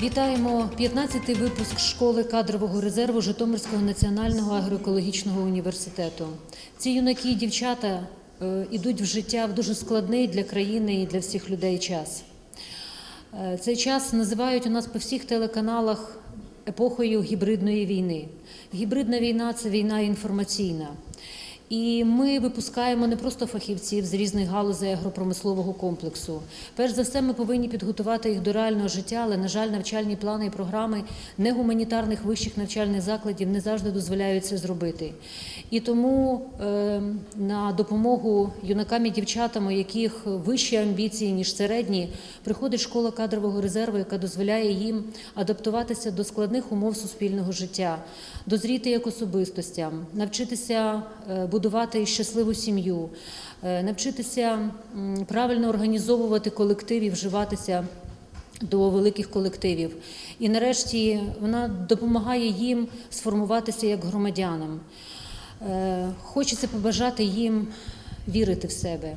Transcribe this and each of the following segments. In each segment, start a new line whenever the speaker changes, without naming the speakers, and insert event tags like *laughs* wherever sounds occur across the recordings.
Вітаємо 15-й випуск школи кадрового резерву Житомирського національного агроекологічного університету. Ці юнаки і дівчата е, ідуть в життя в дуже складний для країни і для всіх людей час. Е, Цей час називають у нас по всіх телеканалах епохою гібридної війни. Гібридна війна це війна інформаційна. І ми випускаємо не просто фахівців з різних галузей агропромислового комплексу. Перш за все, ми повинні підготувати їх до реального життя, але, на жаль, навчальні плани і програми негуманітарних вищих навчальних закладів не завжди дозволяють це зробити. І тому е, на допомогу юнакам і дівчатам, у яких вищі амбіції, ніж середні, приходить школа кадрового резерву, яка дозволяє їм адаптуватися до складних умов суспільного життя, дозріти як особистостям, навчитися е, будувати щасливу сім'ю, е, навчитися правильно організовувати колектив і вживатися до великих колективів. І нарешті вона допомагає їм сформуватися як громадянам. Е, Хочеться побажати їм вірити в себе,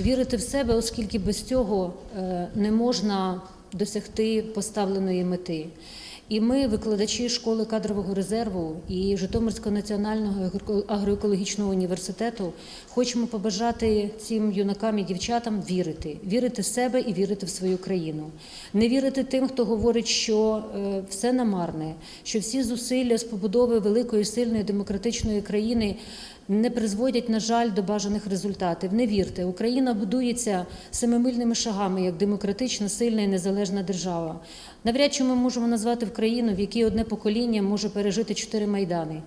вірити в себе, оскільки без цього е, не можна досягти поставленої мети. І ми, викладачі школи кадрового резерву і Житомирського національного агро- агроекологічного університету, хочемо побажати цим юнакам і дівчатам вірити, вірити в себе і вірити в свою країну. Не вірити тим, хто говорить, що е, все намарне, що всі зусилля з побудови великої, сильної демократичної країни не призводять, на жаль, до бажаних результатів. Не вірте, Україна будується семимильними шагами як демократична, сильна і незалежна держава. Навряд чи ми можемо назвати в країну, в якій одне покоління може пережити чотири майдани.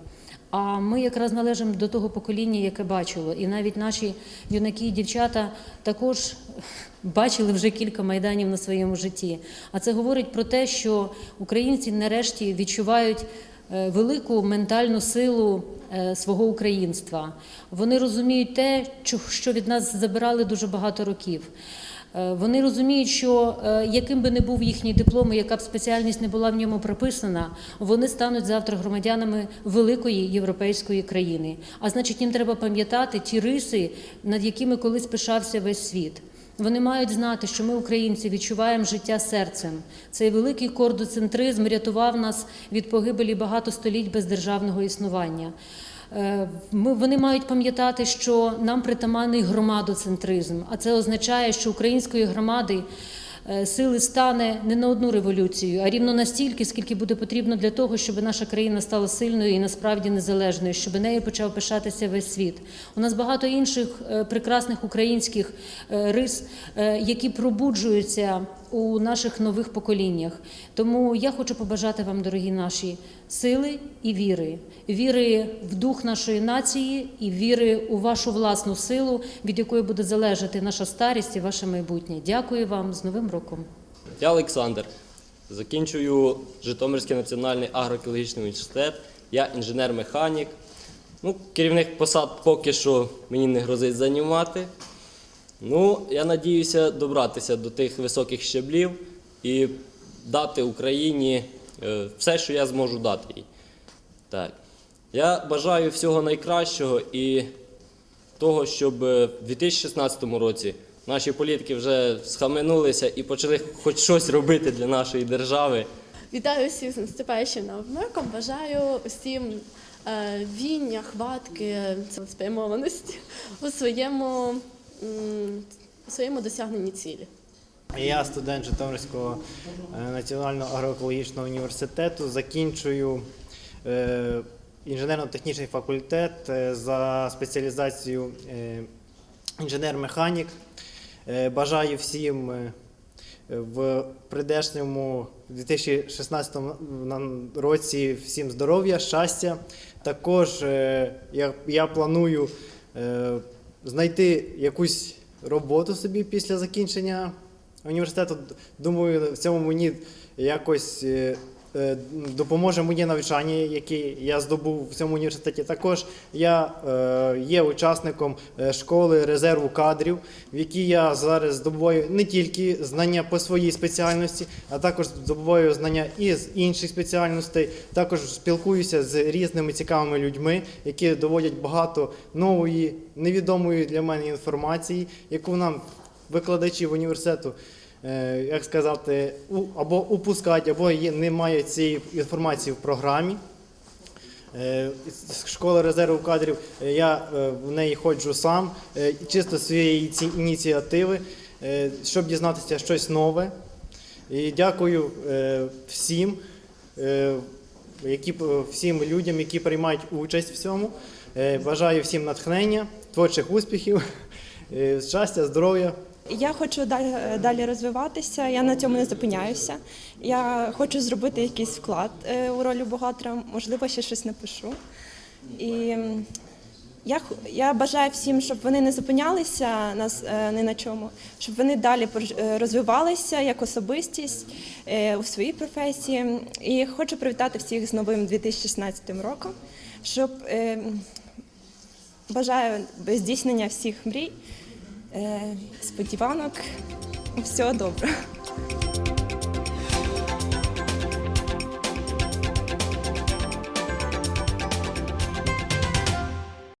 А ми якраз належимо до того покоління, яке бачило. І навіть наші юнаки і дівчата також *laughs* бачили вже кілька майданів на своєму житті. А це говорить про те, що українці нарешті відчувають велику ментальну силу е, свого українства. Вони розуміють те, що від нас забирали дуже багато років. Е, Вони розуміють, що е, яким би не був їхній диплом, яка б спеціальність не була в ньому прописана, вони стануть завтра громадянами великої європейської країни. А значить, їм треба пам'ятати ті риси, над якими колись пишався весь світ. Вони мають знати, що ми, українці, відчуваємо життя серцем. Цей великий кордоцентризм рятував нас від погибелі багато століть бездержавного існування. Е, Ми, вони мають пам'ятати, що нам притаманний громадоцентризм, а це означає, що української громади сили стане не на одну революцію, а рівно настільки, скільки буде потрібно для того, щоб наша країна стала сильною і насправді незалежною, щоб нею почав пишатися весь світ. У нас багато інших е, прекрасних українських е, рис, е, які пробуджуються у наших нових поколіннях. Тому я хочу побажати вам, дорогі наші, сили і віри, віри в дух нашої нації і віри у вашу власну силу, від якої буде залежати наша старість і ваше майбутнє. Дякую вам з Новим.
Я Олександр. Закінчую Житомирський національний агроекологічний університет. Я інженер-механік. Ну, керівних посад поки що мені не грозить займати. Ну, я надіюся добратися до тих високих щеблів і дати Україні е, все, що я зможу дати їй. Так. Я бажаю всього найкращого і того, щоб е, в 2016 році наші політики вже схаменулися і почали хоч щось робити для нашої держави.
Вітаю всіх з наступаючим новим роком. Бажаю усім е, віння, хватки, спрямованості у своєму, м, у своєму досягненні цілі.
Я студент Житомирського е, національного агроекологічного університету. Закінчую е, інженерно-технічний факультет за спеціалізацією е, інженер-механік. Е, Бажаю всім е, в прийдешньому 2016 році всім здоров'я, щастя. Також е, я, я планую знайти якусь роботу собі після закінчення університету. Думаю, в цьому мені якось допоможе моє навчання, яке я здобув в цьому університеті. Також я е, є учасником е, школи резерву кадрів, в якій я зараз здобуваю не тільки знання по своїй спеціальності, а також здобуваю знання із інших спеціальностей. Також спілкуюся з різними цікавими людьми, які доводять багато нової, невідомої для мене інформації, яку нам викладачі в університету е, як сказати, або упускають, або є, не мають цієї інформації в програмі. Е, з Школи резерву кадрів е, я е, в неї ходжу сам, е, чисто своєї ці- ініціативи, е, щоб дізнатися щось нове. І дякую е, всім, е, які, всім людям, які приймають участь в цьому. Е, Бажаю всім натхнення, творчих успіхів, *laughs* е, щастя, здоров'я.
Я хочу далі, далі розвиватися, я на цьому не зупиняюся. Я хочу зробити якийсь вклад е, у ролі бухгалтера, можливо, ще щось напишу. І я, я бажаю всім, щоб вони не зупинялися нас е, ні на чому, щоб вони далі е, розвивалися як особистість у своїй професії. І хочу привітати всіх з новим 2016 роком, щоб е, бажаю здійснення всіх мрій, сподіванок. Всього доброго.